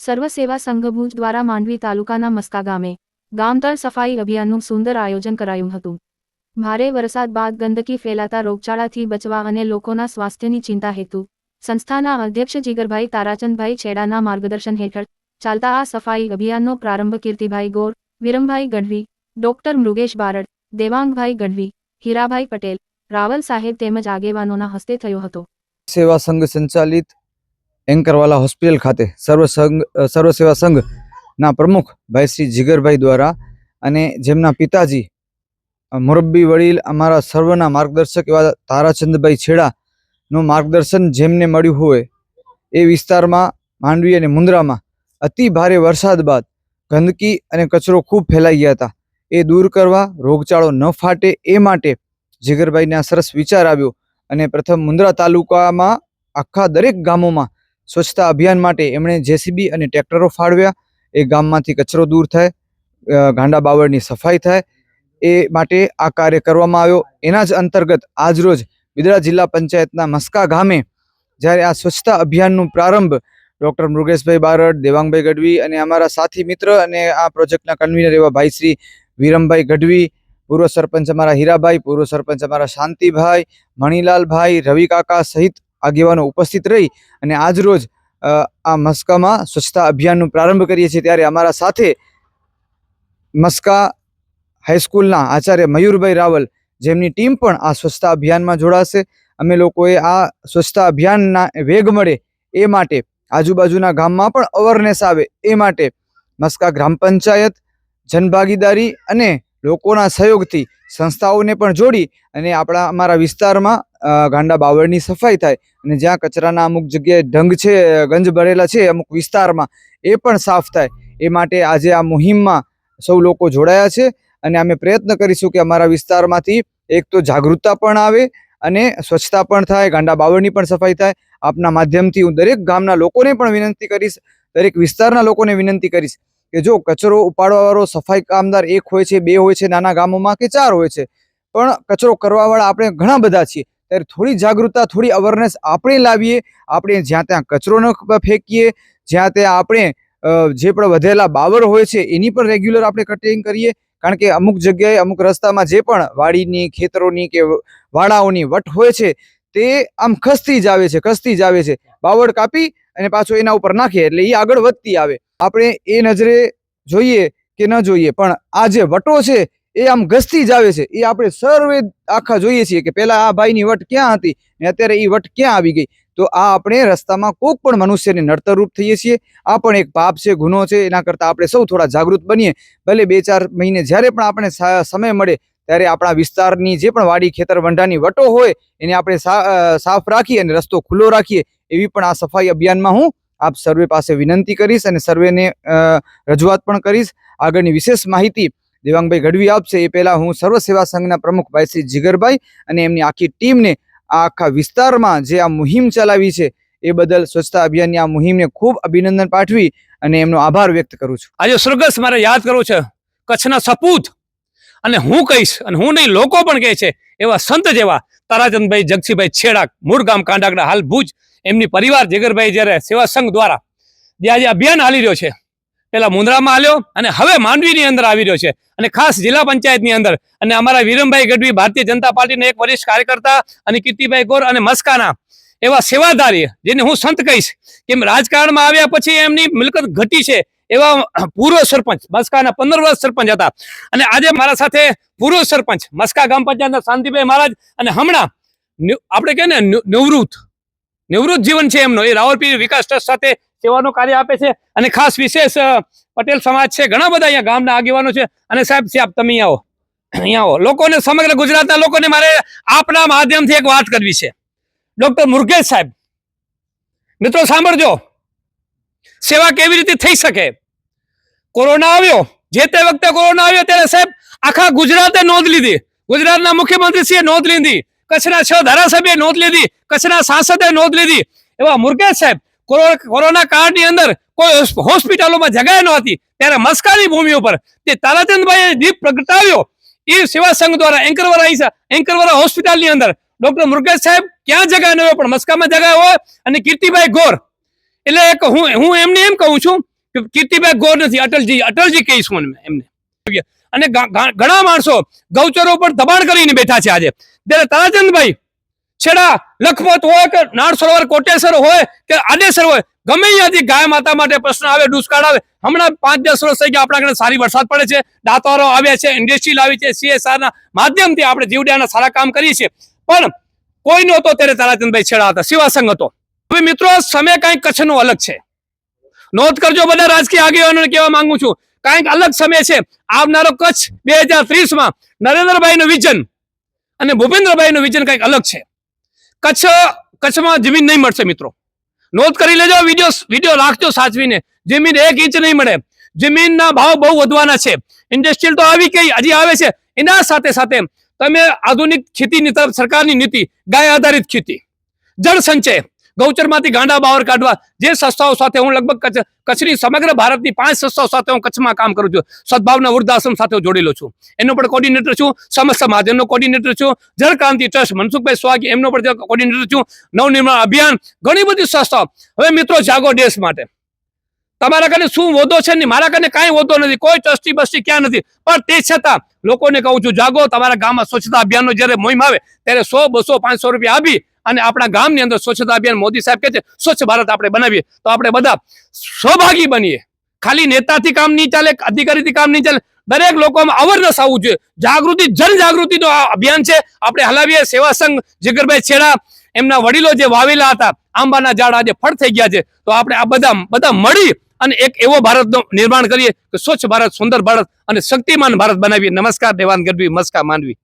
સર્વ સેવા સંઘ ભુજ દ્વારા માંડવી તાલુકાના મસ્કા ગામે ગામતળ સફાઈ અભિયાનનું સુંદર આયોજન કરાયું હતું. ભારે વરસાદ બાદ ગંદકી ફેલાતા રોગચાળાથી બચવા અને લોકોના સ્વાસ્થ્યની ચિંતા હેતુ સંસ્થાના અધ્યક્ષ જીગરભાઈ તારાચંદભાઈ છેડાના માર્ગદર્શન હેઠળ ચાલતા આ સફાઈ અભિયાનનો પ્રારંભ કીર્તિભાઈ ગોર, વિરમભાઈ ગઢવી, ડોક્ટર મૃગેશ બારડ, દેવાંગભાઈ ગઢવી, હીરાભાઈ પટેલ, રાવલ સાહેબ તેમજ આગેવાનોના હસ્તે થયો હતો. સેવા સંઘ સંચાલિત એન્કરવાલા હોસ્પિટલ ખાતે સર્વ સંઘ સર્વ સેવા સંઘના પ્રમુખ ભાઈ શ્રી જીગરભાઈ દ્વારા અને જેમના પિતાજી મુરબ્બી વડીલ અમારા સર્વના માર્ગદર્શક એવા તારાચંદભાઈ છેડાનું માર્ગદર્શન જેમને મળ્યું હોય એ વિસ્તારમાં માંડવી અને મુન્દ્રામાં અતિ ભારે વરસાદ બાદ ગંદકી અને કચરો ખૂબ ફેલાઈ ગયા હતા. એ દૂર કરવા રોગચાળો ન ફાટે એ માટે જીગરભાઈને આ સરસ વિચાર આવ્યો અને પ્રથમ મુન્દ્રા તાલુકામાં આખા દરેક ગામોમાં સ્વચ્છતા અભિયાન માટે એમણે જેસીબી અને ટ્રેક્ટરો ફાળવ્યા. એ ગામમાંથી કચરો દૂર થાય ગાંડા બાવળની સફાઈ થાય. એ માટે આ કાર્ય કરવામાં આવ્યો. એના જ અંતર્ગત આજરોજ બિદડા જિલ્લા પંચાયતના મસ્કા ગામે જ્યારે આ સ્વચ્છતા અભિયાનનું પ્રારંભ ડૉક્ટર મૃગેશભાઈ બારડ, દેવાંગભાઈ ગઢવી અને અમારા સાથી મિત્ર અને આ પ્રોજેક્ટના કન્વીનર એવા ભાઈ શ્રી વિરમભાઈ ગઢવી, પૂર્વ સરપંચ અમારા હીરાભાઈ, પૂર્વ સરપંચ અમારા શાંતિભાઈ, મણિલાલભાઈ રવિ કાકા સહિત આગેવાનો ઉપસ્થિત રહી અને આજ રોજ આ મસ્કામાં સ્વચ્છતા અભિયાનનો પ્રારંભ કરીએ છીએ ત્યારે અમારા સાથે મસ્કા હાઈસ્કૂલના આચાર્ય મયુરભાઈ રાવલ જેમની ટીમ પણ આ સ્વચ્છતા અભિયાનમાં જોડાશે. અમે લોકોએ આ સ્વચ્છતા અભિયાનના વેગ મળે એ માટે આજુબાજુના ગામમાં પણ અવેરનેસ આવે એ માટે મસ્કા ગ્રામ પંચાયત, જનભાગીદારી અને લોકોના સહયોગથી સંસ્થાઓને પણ જોડી અને આપણા અમારા વિસ્તારમાં ગાંડા બાવળની સફાઈ થાય અને જ્યાં કચરાના અમુક જગ્યાએ ઢંગ છે, ગંજ ભરેલા છે, અમુક વિસ્તારમાં એ પણ સાફ થાય. એ માટે આજે આ મુહિમમાં સૌ લોકો જોડાયા છે અને અમે પ્રયત્ન કરીશું કે અમારા વિસ્તારમાંથી એક તો જાગૃતતા પણ આવે અને સ્વચ્છતા પણ થાય, ગાંડા બાવળની પણ સફાઈ થાય. આપના માધ્યમથી હું દરેક ગામના લોકોને પણ વિનંતી કરીશ, દરેક વિસ્તારના લોકોને વિનંતી કરીશ કે જો કચરો ઉપાડવાવાળો સફાઈ કામદાર એક હોય છે, બે હોય છે, નાના ગામોમાં કે ચાર હોય છે, પણ કચરો કરવાવાળા આપણે ઘણા બધા છીએ. ત્યારે થોડી જાગૃતતા, થોડી અવેરનેસ આપણે લાવીએ, આપણે જ્યાં ત્યાં કચરો ન ફેંકીએ, જ્યાં ત્યાં આપણે જે પણ વધેલા બાવર હોય છે, એની પણ રેગ્યુલર આપણે કટિંગ કરીએ. કારણ કે અમુક જગ્યાએ, અમુક રસ્તામાં જે પણ વાડીની, ખેતરોની કે વાડાઓની વટ હોય છે, તે આમ ખસતી જ આવે છે, ખસતી જ આવે છે. બાવળ કાપી અને પાછો એના ઉપર નાખીએ એટલે એ આગળ વધતી આવે. આપણે એ નજરે જોઈએ કે ન જોઈએ, પણ આ જે વટો છે, એ આમ ઘસતી જ આવે છે. એ આપણે સર્વે આખા જોઈએ છીએ કે પહેલાં આ ભાઈની વટ ક્યાં હતી ને અત્યારે એ વટ ક્યાં આવી ગઈ? તો આ આપણે રસ્તામાં કોઈક પણ મનુષ્યને નડતરરૂપ થઈએ છીએ. આ પણ એક પાપ છે, ગુનો છે, એના કરતાં આપણે સૌ થોડા જાગૃત બનીએ. ભલે બે ચાર મહિને જ્યારે પણ આપણે સમય મળે ત્યારે આપણા વિસ્તારની જે પણ વાડી ખેતર વંડાની વટો હોય, એને આપણે સાફ રાખીએ અને રસ્તો ખુલ્લો રાખીએ, એવી પણ આ સફાઈ અભિયાનમાં હું આપ સર્વે પાસે વિનંતી કરીશ અને સર્વેને રજૂઆત પણ કરીશ. આગળની વિશેષ માહિતી દેવાંગભાઈ ગઢવી આપશે, એ પહેલાં હું સર્વ સેવા સંઘના પ્રમુખ ભાઈ શ્રી જીગરભાઈ અને એમની આખી ટીમને આ આખા વિસ્તારમાં જે આ મુહિમ ચલાવી છે, એ બદલ સ્વચ્છતા અભિયાનની આ મુહિમને ખૂબ અભિનંદન પાઠવી અને એમનો આભાર વ્યક્ત કરું છું. આજે સુરગસ મારે યાદ કરવું છે, કચ્છના સપૂત અને હું કહીશ, અને હું નહીં, લોકો પણ કહે છે, એવા સંત જેવા, તારાચંદભાઈ જગસીભાઈ છેડાક મૂળ ગામ કાંડાકડા હાલ ભુજ, એમની પરિવાર જગરભાઈ જ્યારે સેવા સંઘ દ્વારા જે આજે અભિયાન હાલી રહ્યો છે, પેલા મુંદ્રામાં હાલ્યો, અને હવે માંડવીની અંદર આવી રહ્યો છે, અને ખાસ જિલ્લા પંચાયતની અંદર, અને અમારા વિરમભાઈ ગઢવી, ભારતીય જનતા પાર્ટીના એક વરિષ્ઠ કાર્યકર્તા અને કીર્તિભાઈ ગોર અને મસ્કાના, એવા સેવાધારી, જેને હું સંત કહીશ કેમ રાજકારણમાં આવ્યા પછી એમની મિલકત ઘટી છે એવા પૂર્વ સરપંચ મસ્કાના પંદર વર્ષ સરપંચ હતા. અને આજે મારા સાથે પૂર્વ સરપંચ મસ્કા ગ્રામ પંચાયતના શાંતિભાઈ મહારાજ અને હમણાં આપણે કહે ને નિવૃત્ત નિવૃત્ત જીવન છે એમનો. એ રાવલપીર વિકાસ ટ્રસ્ટ સાથે સેવાનું કાર્ય આપે છે. અને ખાસ વિશેષ પટેલ સમાજ છે. ઘણા બધા અહીંયા ગામના આગેવાનો છે. અને સાહેબ સાહેબ તમે અહીંયા આવો. અહીંયા આવો. લોકોને, સમગ્ર ગુજરાતના લોકોને મારે આપના માધ્યમથી એક વાત કરવી છે. ડોક્ટર મુરગેશ સાહેબ. મિત્રો, સાંભળજો. સેવા કેવી રીતે થઈ શકે? કોરોના આવ્યો. જે તે વખતે કોરોના આવ્યો ત્યારે સાહેબ, આખા ગુજરાતે નોંધ લીધી. ગુજરાતના મુખ્યમંત્રીશ્રીએ નોંધ લીધી. કચ્છના છ ધારાસભ્યએ નોંધ લીધી. કચ્છના સાંસદે નોંધ લીધી. એવા મુરગેશ સાહેબ કોરોના કાળની અંદર કોઈ હોસ્પિટલોમાં જગ્યા નહોતી ત્યારે મસ્કાની ભૂમિ ઉપર તે તારાચંદભાઈએ દીપ પ્રગટાવ્યો. એ સેવા સંઘ દ્વારા એન્કરવાળા એન્કરવાળા હોસ્પિટલની અંદર. ડોક્ટર મુરગેશ સાહેબ ક્યાં જગ્યા ન પણ મસ્કામાં જગ્યા હોય અને કીર્તિભાઈ ગોર એટલે એક હું હું એમને એમ કહું છું કે કીર્તિભાઈ ગોર નથી, અટલજી અટલજી કહીશ એમને અને ઘણા માણસો ગૌચરો પર દબાણ કરીને બેઠા છે આજે. ત્યારે તારાચંદભાઈ છેડા, લખપત હોય કે નાળ સરોવર કોટેશ્વર હોય કે આડેસર હોય, ગમે ત્યાંથી ગાય માતા માટે પ્રશ્ન આવે, દુષ્કાળ આવે, હમણાં પાંચ, દસ વર્ષ થઈ ગયા, આપણા ઘરે સારી વરસાદ પડે છે દાતારો આવ્યા છે, ઇન્ડસ્ટ્રી લાવી છે સીએસઆરના માધ્યમથી આપણે જીવડાના સારા કામ કરીએ છીએ. પણ કોઈ નહોતો ત્યારે તારાચંદભાઈ છેડા હતા શિવાસંગ હતો. હવે મિત્રો સમય કાંઈક કચ્છનો અલગ છે. નોંધ કરજો બધા રાજકીય આગેવાનોને કહેવા માંગુ છું, કાંઈક અલગ સમય છે. આવનારો કચ્છ બે હજાર ત્રીસમાં નરેન્દ્રભાઈનું વિઝન અને ભૂપેન્દ્રભાઈનું વિઝન કંઈક અલગ છે. કચ્છ, કચ્છમાં જમીન નહીં મળશે મિત્રો. નોંધ કરી લેજો, વીડિયો વીડિયો રાખજો સાચવીને. જમીન એક ઇંચ નહીં મળે. જમીનના ભાવ બહુ વધવાના છે. ઇન્ડસ્ટ્રીયલ તો આવી કઈ હજી આવે છે. એના સાથે સાથે તમે આધુનિક ખેતીની તરફ, સરકારની નીતિ, ગાય આધારિત ખેતી, જળ સંચય ગૌચરમાંથી ગાંડા બહાર કાઢવા જે સંસ્થાઓ સાથે હું લગભગ કચ્છ કચ્છની સમગ્ર ભારતની પાંચ સંસ્થાઓ સાથે હું કચ્છમાં કામ કરું છું. સદભાવના વૃદ્ધાશ્રમ સાથે જોડેલો છું. એનો પણ કોર્ડિનેટર છું. સમસ્ત મહાજનનો કોર્ડિનેટર છું. જળ ક્રાંતિ ટ્રસ્ટ મનસુખભાઈ સ્વાગી એમનો પણ કોર્ડિનેટર છું. નવનિર્માણ અભિયાન, ઘણી બધી સંસ્થાઓ. હવે મિત્રો જાગો દેશ માટે. તમારા કને શું હોદ્દો છે ને મારા કને કાંઈ વધો નથી. કોઈ ટ્રસ્ટી બસ્ટી ક્યાં નથી. પણ તે છતાં લોકોને કહું છું, જાગો. તમારા ગામમાં સ્વચ્છતા અભિયાનનો જ્યારે મોહિમ આવે, ત્યારે સો, બસો, પાંચસો રૂપિયા આપી અને આપણા ગામની અંદર સ્વચ્છતા અભિયાન મોદી સાહેબ કહે છે, સ્વચ્છ ભારત આપણે બનાવીએ. તો આપણે બધા સહભાગી બનીએ. ખાલી નેતાથી કામ નહીં ચાલે, અધિકારીથી કામ નહીં ચાલે. દરેક લોકોમાં અવેરનેસ આવવું જોઈએ. જાગૃતિ જનજાગૃતિનો આ અભિયાન છે. આપણે હલાવીએ. સેવા સંઘ જીગરભાઈ છેડા, એમના વડીલો જે વાવેલા હતા, આંબાના ઝાડ આજે ફળ થઈ ગયા છે. તો આપણે આ બધા બધા મળી અને એક એવો ભારતનો નિર્માણ કરીએ કે સ્વચ્છ ભારત, સુંદર ભારત અને શક્તિમાન ભારત બનાવીએ. નમસ્કાર દેવાન ગઢવી, મસ્કા માનવી